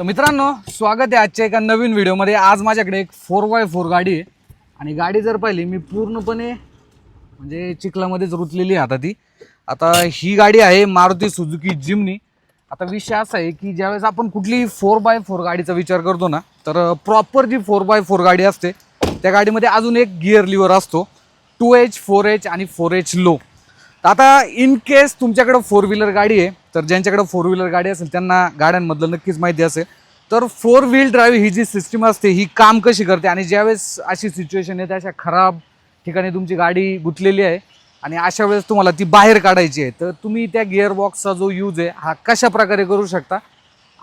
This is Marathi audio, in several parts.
तर मित्रांनो स्वागत आहे आजच्या एका नवीन व्हिडिओमध्ये. आज माझ्याकडे एक फोर बाय फोर गाडी आहे. आणि गाडी जर पाहिली मी पूर्णपणे म्हणजे चिखलामध्येच रुतलेली आहे आता ती. आता ही गाडी आहे मारुती सुजुकी जिमनी. आता विषय असा आहे की ज्यावेळेस आपण कुठलीही फोर बाय फोर गाडीचा विचार करतो ना तर प्रॉपर जी फोर बाय फोर गाडी असते त्या गाडीमध्ये अजून एक गिअर लिव्हर असतो. टू एच फोर एच आणि फोर एच लो आता इन केस तुमच्याकडं फोर व्हीलर गाडी आहे तर ज्यांच्याकडं फोर व्हीलर गाडी असेल त्यांना गाड्यांमधलं नक्कीच माहिती असेल. तर फोर व्हील ड्राईव्ह ही जी सिस्टीम असते ही काम कशी करते? आणि ज्यावेळेस अशी सिच्युएशन येते अशा खराब ठिकाणी तुमची गाडी गुंतलेली आहे आणि अशा वेळेस तुम्हाला ती बाहेर काढायची आहे तर तुम्ही त्या गिअरबॉक्सचा जो यूज आहे हा कशा प्रकारे करू शकता?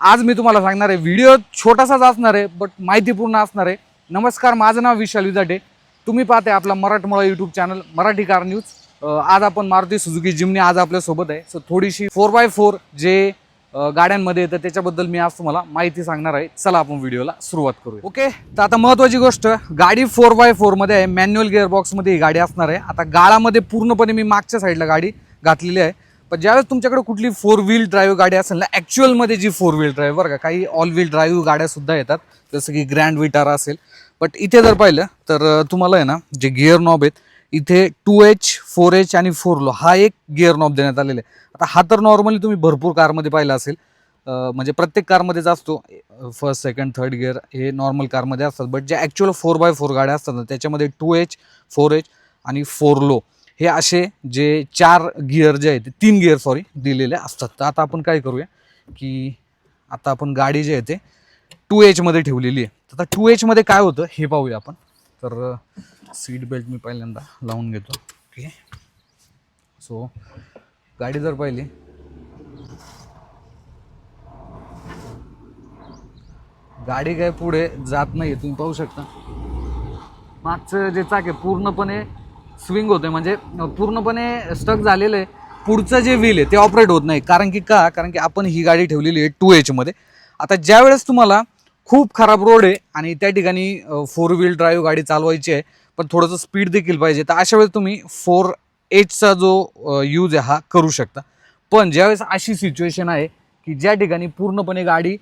आज मी तुम्हाला सांगणार आहे व्हिडिओ छोटासाच असणार आहे बट माहितीपूर्ण असणार आहे. नमस्कार माझं नाव विशाल विजाटे तुम्ही पाहते आपला मराठमोळा YouTube channel Marathi car news आज आपण मारुती सुझुकी जिमनी आज आपल्यासोबत आहे. सो थोडीशी फोर बाय फोर जे गाड्यांमध्ये येतं त्याच्याबद्दल मी आज तुम्हाला माहिती सांगणार आहे. चला आपण व्हिडिओला सुरुवात करू ओके तर आता महत्वाची गोष्ट गाडी फोर बाय फोरमध्ये आहे. मॅन्युअल गिअरबॉक्समध्ये ही गाडी असणार आहे. आता गाळामध्ये पूर्णपणे मी मागच्या साईडला गाडी घातलेली आहे. पण ज्यावेळेस तुमच्याकडे कुठली फोर व्हील ड्राईव्ह गाडी असेल ना ॲक्च्युअलमध्ये जी फोर व्हील ड्राईव्ह बरं का काही ऑल व्हील ड्राईव्ह गाड्या सुद्धा येतात. जसं की ग्रँड विटारा असेल. बट इथे जर पाहिलं तर तुम्हाला आहे ना जे गिअर नॉब आहेत इथे टू एच फोर एच आणि फोर लो हा एक गिअर नॉब देण्यात आलेला आहे. आता हा तर नॉर्मली तुम्ही भरपूर कारमध्ये पाहिला असेल. म्हणजे प्रत्येक कारमध्येच असतो. फर्स्ट सेकंड थर्ड गिअर हे नॉर्मल कारमध्ये असतात. बट जे ॲक्च्युअल फोर बाय फोर गाड्या असतात ना त्याच्यामध्ये टू एच फोर एच आणि फोर लो हे असे जे चार गिअर जे आहेत ते तीन गिअर सॉरी दिलेले असतात. तर आता आपण काय करूया की आता आपण गाडी जी आहे ते टू एचमध्ये ठेवलेली आहे. तर आता टू एचमध्ये काय होतं हे पाहूया आपण. तर सीट बेल्ट मी पहिल्यांदा लावून घेतो. ओके. सो गाडी जर पाहिली. गाडी काय पुढे जात नाही तुम्ही पाहू शकता. मागचं जे चाक आहे पूर्णपणे स्विंग होतंय. म्हणजे पूर्णपणे स्टक झालेलं आहे पुढचं जे व्हील आहे ते ऑपरेट होत नाही. कारण की का? कारण की आपण ही गाडी ठेवलेली आहे टू एचमध्ये आता ज्यावेळेस तुम्हाला खूप खराब रोड आहे आणि त्या ठिकाणी फोर व्हील ड्राईव्ह गाडी चालवायची आहे पण थोडंसं स्पीड देखील पाहिजे. तर अशा वेळेस तुम्ही फोर एचचा जो यूज आहे हा करू शकता. पण ज्यावेळेस अशी सिच्युएशन आहे की ज्या ठिकाणी पूर्णपणे गाडी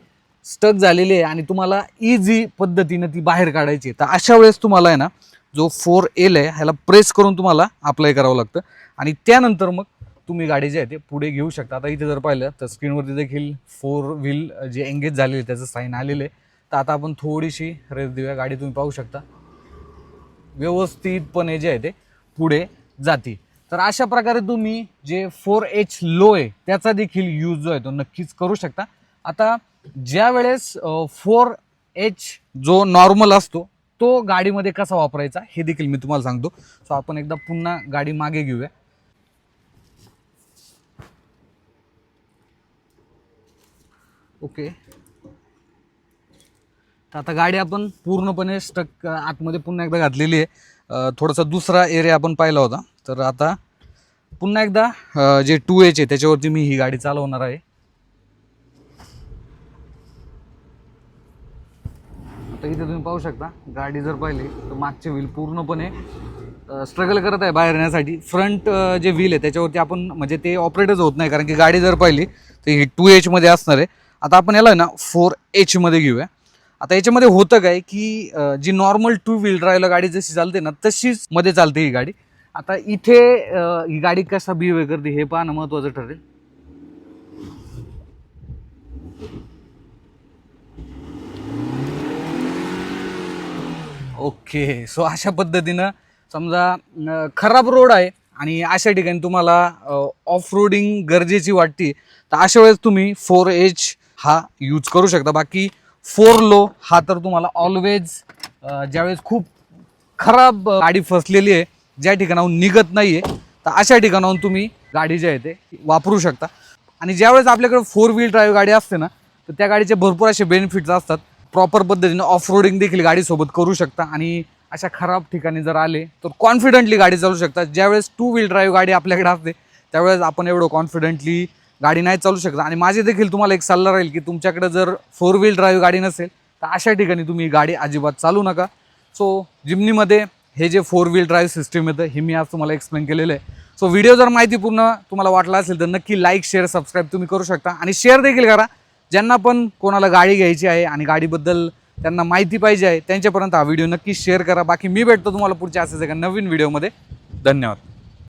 स्टक झालेली आहे आणि तुम्हाला इझी पद्धतीनं ती बाहेर काढायची आहे तर अशा वेळेस तुम्हाला आहे ना जो फोर एल आहे ह्याला प्रेस करून तुम्हाला अप्लाय करावं लागतं. आणि त्यानंतर मग तुम्ही गाडी जी आहे ते पुढे घेऊ शकता. आता इथे जर पाहिलं तर स्क्रीनवरती देखील फोर व्हील जे एंगेज झालेले आहे, त्याचं साईन आलेलं आहे. तर आता आपण थोडीशी रेस देऊया. गाडी तुम्ही पाहू शकता. व्यवस्थितपणे जे आहे ते पुढे जाते तर अशा प्रकारे तुम्ही जे फोर एच लो आहे त्याचा देखील यूज जो आहे तो नक्कीच करू शकता. आता ज्या वेळेस फोर एच जो नॉर्मल असतो तो गाडीमध्ये कसा वापरायचा हे देखील मी तुम्हाला सांगतो. सो आपण एकदा पुन्हा गाडी मागे घेऊया. ओके तर आता गाडी आपण पूर्णपणे स्टक आतमध्ये पुन्हा एकदा घातलेली आहे. थोडासा दुसरा एरिया आपण पाहिला होता. तर आता पुन्हा एकदा जे टू एच आहे त्याच्यावरती मी ही गाडी चालवणार आहे. आता इथे तुम्ही पाहू शकता गाडी जर पाहिली तर मागचे व्हील पूर्णपणे स्ट्रगल करत आहे बाहेर येण्यासाठी. फ्रंट जे व्हील आहे त्याच्यावरती आपण म्हणजे ते ऑपरेटच होत नाही कारण की गाडी जर पाहिली तर ही टू एचमध्ये असणार आहे. आता आपण याला आहे ना फोर एचमध्ये घेऊया. आता याच्यामध्ये होतं काय की जी नॉर्मल टू व्हील ड्राईव्हला गाडी जशी चालते ना तशीच मध्ये चालते ही गाडी. आता इथे ही गाडी कसा बिहेव करते हे पाहणं महत्त्वाचं ठरेल. ओके सो अशा पद्धतीनं समजा खराब रोड आहे आणि अशा ठिकाणी तुम्हाला ऑफ रोडिंग गरजेची वाटते तर अशा वेळेस तुम्ही फोर एच हा यूज करू शकता. बाकी फोर लो हा तर तुम्हाला ऑलवेज ज्यावेळेस खूप खराब गाडी फसलेली आहे ज्या ठिकाणाहून निघत नाही आहे तर अशा ठिकाणाहून तुम्ही गाडी जी आहे ते वापरू शकता. आणि ज्यावेळेस आपल्याकडे फोर व्हील ड्राईव्ह गाडी असते ना तर त्या गाडीचे भरपूर असे बेनिफिट्स असतात. प्रॉपर पद्धतीने ऑफ रोडिंग देखील गाडीसोबत करू शकता आणि अशा खराब ठिकाणी जर आले तर कॉन्फिडंटली गाडी चालू शकता. ज्यावेळेस टू व्हील ड्राईव्ह गाडी आपल्याकडे असते त्यावेळेस आपण एवढं कॉन्फिडंटली गाडी नाही चालू शकत. आणि माझे देखील तुम्हाला एक सल्ला राहील की तुमच्याकडे जर फोर व्हील ड्राईव्ह गाडी नसेल तर अशा ठिकाणी तुम्ही गाडी अजिबात चालू नका. सो जिमनीमध्ये हे जे फोर व्हील ड्राईव्ह सिस्टीम येतं हे मी आज तुम्हाला एक्सप्लेन केलेलं आहे. सो व्हिडिओ जर माहितीपूर्ण तुम्हाला वाटला असेल तर नक्की लाईक शेअर सबस्क्राईब तुम्ही करू शकता. आणि शेअर देखील करा. ज्यांना पण कोणाला गाडी घ्यायची आहे आणि गाडीबद्दल त्यांना माहिती पाहिजे आहे त्यांच्यापर्यंत हा व्हिडिओ नक्की शेअर करा. बाकी मी भेटतो तुम्हाला पुढच्या असेच एका नवीन व्हिडिओमध्ये धन्यवाद.